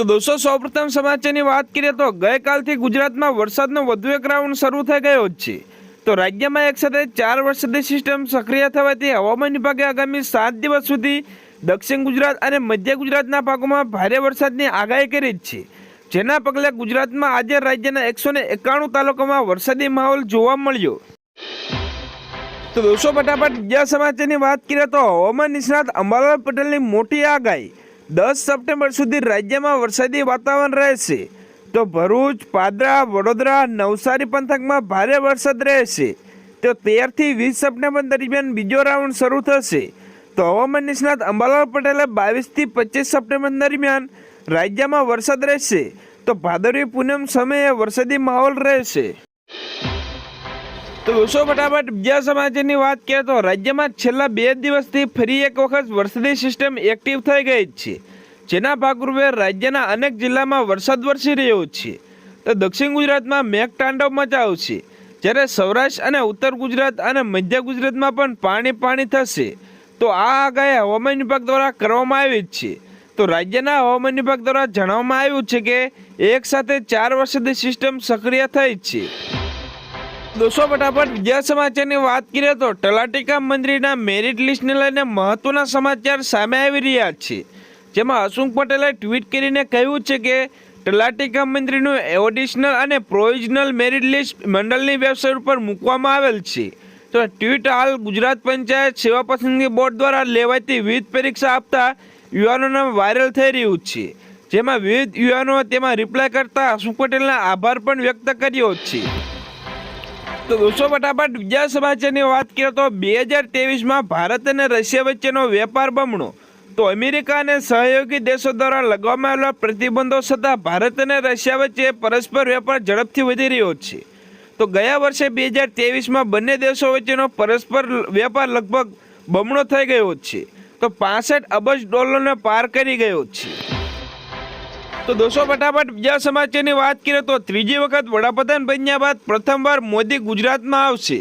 તો દોસ્તો સૌપ્રથમ સમાચારની વાત કરીએ તો ગઈકાલથી ગુજરાતમાં વરસાદનો વધુ એક રાઉન્ડ શરૂ થઈ ગયો જ છે. તો રાજ્યમાં એક સાથે ચાર વરસાદી સિસ્ટમ સક્રિય થવાથી હવામાન વિભાગે આગામી સાત દિવસ સુધી દક્ષિણ ગુજરાત અને મધ્ય ગુજરાતના ભાગોમાં ભારે વરસાદની આગાહી કરી જ છે. જેના પગલે ગુજરાતમાં આજે રાજ્યના એકસો ને એકાણું તાલુકામાં વરસાદી માહોલ જોવા મળ્યો. તો દોસ્તો, ફટાફટ બીજા સમાચારની વાત કરીએ તો હવામાન નિષ્ણાત અંબાલાલ પટેલની મોટી આગાહી. દસ સપ્ટેમ્બર સુધી રાજ્યમાં વરસાદી વાતાવરણ રહેશે. તો ભરૂચ, પાદરા, વડોદરા, નવસારી પંથકમાં ભારે વરસાદ રહેશે. તો તેરથી વીસ સપ્ટેમ્બર દરમિયાન બીજો રાઉન્ડ શરૂ થશે. તો હવામાન નિષ્ણાત અંબાલાલ પટેલે બાવીસથી પચીસ સપ્ટેમ્બર દરમિયાન રાજ્યમાં વરસાદ રહેશે. તો ભાદરવી પૂનમ સમયે વરસાદી માહોલ રહેશે. દોસ્તો ફટાફટ બીજા સમાચારની વાત કરીએ તો રાજ્યમાં છેલ્લા બે દિવસથી ફરી એક વખત વરસાદી સિસ્ટમ એક્ટિવ થઈ ગઈ છે. જેના ભાગરૂપે રાજ્યના અનેક જિલ્લામાં વરસાદ વરસી રહ્યો છે. તો દક્ષિણ ગુજરાતમાં મેઘતાંડવ મચાવશે જ્યારે સૌરાષ્ટ્ર અને ઉત્તર ગુજરાત અને મધ્ય ગુજરાતમાં પણ પાણી પાણી થશે. તો આ આગાહી હવામાન વિભાગ દ્વારા કરવામાં આવી છે. તો રાજ્યના હવામાન વિભાગ દ્વારા જણાવવામાં આવ્યું છે કે એક સાથે ચાર વરસાદી સિસ્ટમ સક્રિય થઈ છે. દોસ્તો, ફટાફટ બીજા સમાચારની વાત કરીએ તો તલાટીકા મંત્રીના મેરિટ લિસ્ટને લઈને મહત્વના સમાચાર સામે આવી રહ્યા છે. જેમાં હસુંખ પટેલે ટ્વીટ કરીને કહ્યું છે કે તલાટીકા મંત્રીનું એડિશનલ અને પ્રોવિઝનલ મેરિટ લિસ્ટ મંડળની વેબસાઇટ ઉપર મૂકવામાં આવેલ છે. તો ટ્વીટ હાલ ગુજરાત પંચાયત સેવા પસંદગી બોર્ડ દ્વારા લેવાતી વિવિધ પરીક્ષા આપતા યુવાનોને વાયરલ થઈ રહ્યું છે. જેમાં વિવિધ યુવાનો તેમાં રિપ્લાય કરતા હસુંખ પટેલના આભાર પણ વ્યક્ત કર્યો છે. તો દોસ્તો ફટાફટ બીજા સમાચારની વાત કરીએ તો બે હજાર ત્રેવીસમાં ભારત અને રશિયા વચ્ચેનો વેપાર બમણો. તો અમેરિકા અને સહયોગી દેશો દ્વારા લગાવવામાં આવેલા પ્રતિબંધો છતાં ભારત અને રશિયા વચ્ચે પરસ્પર વેપાર ઝડપથી વધી રહ્યો છે. તો ગયા વર્ષે બે હજાર ત્રેવીસમાં બંને દેશો વચ્ચેનો પરસ્પર વેપાર લગભગ બમણો થઈ ગયો છે. તો પાસઠ અબજ ડોલરને પાર કરી ગયો છે. તો દોસ્તો, ફટાફટ બીજા સમાચારની વાત કરીએ તો ત્રીજી વખત વડાપ્રધાન બન્યા બાદ પ્રથમવાર મોદી ગુજરાતમાં આવશે.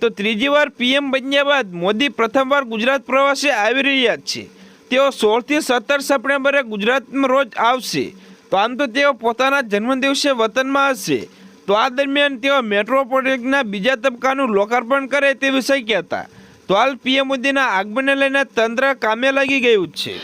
તો ત્રીજી વાર પીએમ બન્યા બાદ મોદી પ્રથમવાર ગુજરાત પ્રવાસે આવી રહ્યા છે. તેઓ સોળથી સત્તર સપ્ટેમ્બરે ગુજરાતમાં રોજ આવશે. તો આમ તો તેઓ પોતાના જન્મદિવસે વતનમાં હશે. તો આ દરમિયાન તેઓ મેટ્રો પ્રોજેક્ટના બીજા તબક્કાનું લોકાર્પણ કરે તેવી શક્યતા તો હાલ પીએમ મોદીના આગમનને લઈને તંત્ર કામે લાગી ગયું છે.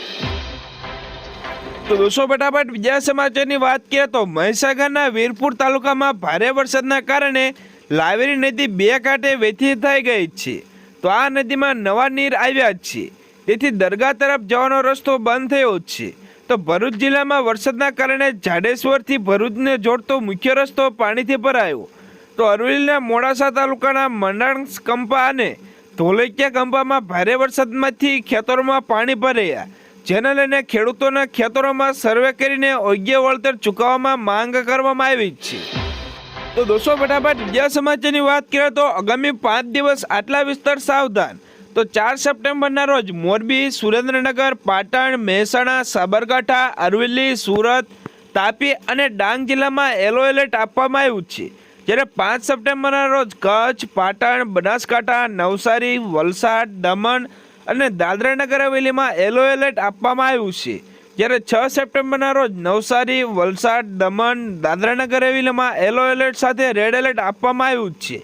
તો દોસ્તો ફટાફટ સમાચારની વાત કરીએ તો મહીસાગરના વીરપુર તાલુકામાં ભારે વરસાદના કારણે લાવેરી નદી બે કાંઠે વેથી થઈ ગઈ છે. તો આ નદીમાં નવા નીર આવ્યા છે. તેથી દરગાહ તરફ જવાનો રસ્તો બંધ થયો છે. તો ભરૂચ જિલ્લામાં વરસાદના કારણે જાડેશ્વરથી ભરૂચને જોડતો મુખ્ય રસ્તો પાણીથી ભરાયો. તો અરવલ્લીના મોડાસા તાલુકાના મંડાણ કંપા અને ધોલેકિયા કંપામાં ભારે વરસાદમાંથી ખેતરોમાં પાણી ભરાયા. જેને લઈને ખેડૂતોના ખેતરોમાં સર્વે કરીને યોગ્ય વળતર ચૂકવવામાં માંગ કરવામાં આવી છે. તો દોસ્તો, ફટાફટ બીજા સમાચારની વાત કરીએ તો આગામી પાંચ દિવસ આટલા વિસ્તાર સાવધાન. તો ચાર સપ્ટેમ્બરના રોજ મોરબી, સુરેન્દ્રનગર, પાટણ, મહેસાણા, સાબરકાંઠા, અરવલ્લી, સુરત, તાપી અને ડાંગ જિલ્લામાં યલો એલર્ટ આપવામાં આવ્યું છે. જ્યારે પાંચ સપ્ટેમ્બરના રોજ કચ્છ, પાટણ, બનાસકાંઠા, નવસારી, વલસાડ, દમણ અને દાદરા નગર હવેલીમાં યલો એલર્ટ આપવામાં આવ્યું છે. જ્યારે છ સપ્ટેમ્બરના રોજ નવસારી, વલસાડ, દમણ દાદરા નગર હવેલીમાં યલો એલર્ટ સાથે રેડ એલર્ટ આપવામાં આવ્યું છે.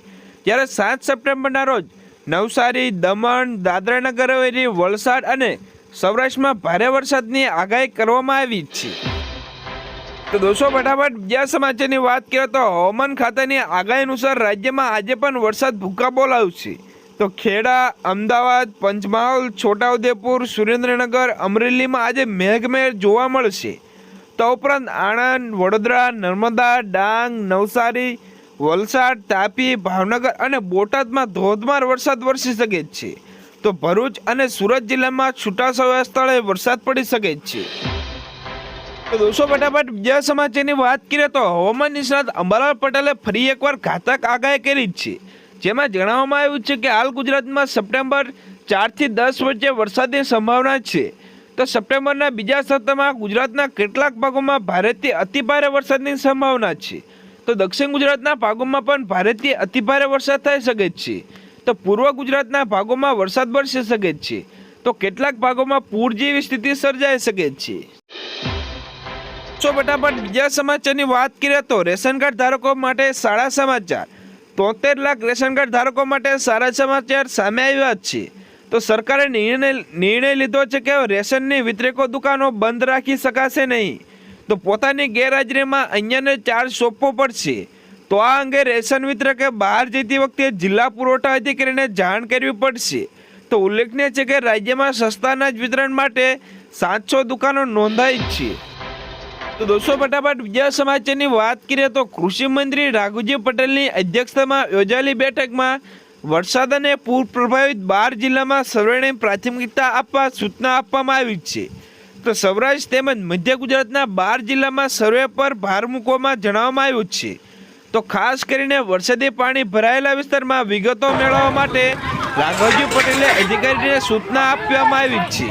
જ્યારે સાત સપ્ટેમ્બરના રોજ નવસારી, દમણ દાદરા નગર હવેલી, વલસાડ અને સૌરાષ્ટ્રમાં ભારે વરસાદની આગાહી કરવામાં આવી છે. તો દોસ્તો, ફટાફટ બીજા સમાચારની વાત કરીએ તો હવામાન ખાતાની આગાહી અનુસાર રાજ્યમાં આજે પણ વરસાદ ભૂકા બોલાવશે તો ખેડા, અમદાવાદ, પંચમહાલ, છોટાઉદેપુર, સુરેન્દ્રનગર, અમરેલીમાં આજે મેઘમહેર જોવા મળશે. તો ઉપરાંત આણંદ, વડોદરા, નર્મદા, ડાંગ, નવસારી, વલસાડ, તાપી, ભાવનગર અને બોટાદમાં ધોધમાર વરસાદ વરસી શકે છે. તો ભરૂચ અને સુરત જિલ્લામાં છૂટાછવાયા સ્થળે વરસાદ પડી શકે છે. દોસ્તો, ફટાફટ બીજા સમાચારની વાત કરીએ તો હવામાન નિષ્ણાત અંબાલાલ પટેલે ફરી એકવાર ઘાતક આગાહી કરી છે. જેમાં જણાવવામાં આવ્યું છે કે હાલ ગુજરાતમાં સપ્ટેમ્બર ચારથી દસ વચ્ચે વરસાદની સંભાવના છે. તો સપ્ટેમ્બરના બીજા સપ્તાહમાં ગુજરાતના કેટલાક ભાગોમાં ભારેથી અતિભારે વરસાદની સંભાવના છે. તો દક્ષિણ ગુજરાતના ભાગોમાં પણ ભારેથી અતિભારે વરસાદ થઈ શકે છે. તો પૂર્વ ગુજરાતના ભાગોમાં વરસાદ વરસી શકે છે. તો કેટલાક ભાગોમાં પૂર જેવી સ્થિતિ સર્જાઈ શકે છે. તો ફટાફટ બીજા સમાચારની વાત કરીએ તો રેશન કાર્ડ ધારકો માટે સારા સમાચાર. તોતેર લાખ રેશન કાર્ડ ધારકો માટે સારા સમાચાર સામે આવ્યા જ છે. તો સરકારે નિર્ણય નિર્ણય લીધો છે કે રેશનની વિતરેકો દુકાનો બંધ રાખી શકાશે નહીં. તો પોતાની ગેરહાજરીમાં અહીંયાને ચાર્જ સોંપવો પડશે. તો આ અંગે રેશન વિતરકે બહાર જતી વખતે જિલ્લા પુરવઠા અધિકારીને જાણ કરવી પડશે. તો ઉલ્લેખનીય છે કે રાજ્યમાં સસ્તાના જ વિતરણ માટે સાતસો દુકાનો નોંધાઈ છે. તો દોસ્તો, ફટાફટ બીજા સમાચારની વાત કરીએ તો કૃષિ મંત્રી રાઘુજી પટેલની અધ્યક્ષતામાં યોજાયેલી બેઠકમાં વરસાદ અને પૂર પ્રભાવિત બાર જિલ્લામાં સર્વેને પ્રાથમિકતા આપવા સૂચના આપવામાં આવી છે. તો સૌરાષ્ટ્ર તેમજ મધ્ય ગુજરાતના બાર જિલ્લામાં સર્વે પર ભાર મૂકવામાં જણાવવામાં આવ્યું છે. તો ખાસ કરીને વરસાદી પાણી ભરાયેલા વિસ્તારમાં વિગતો મેળવવા માટે રાઘવજી પટેલે અધિકારીને સૂચના આપવામાં આવી છે.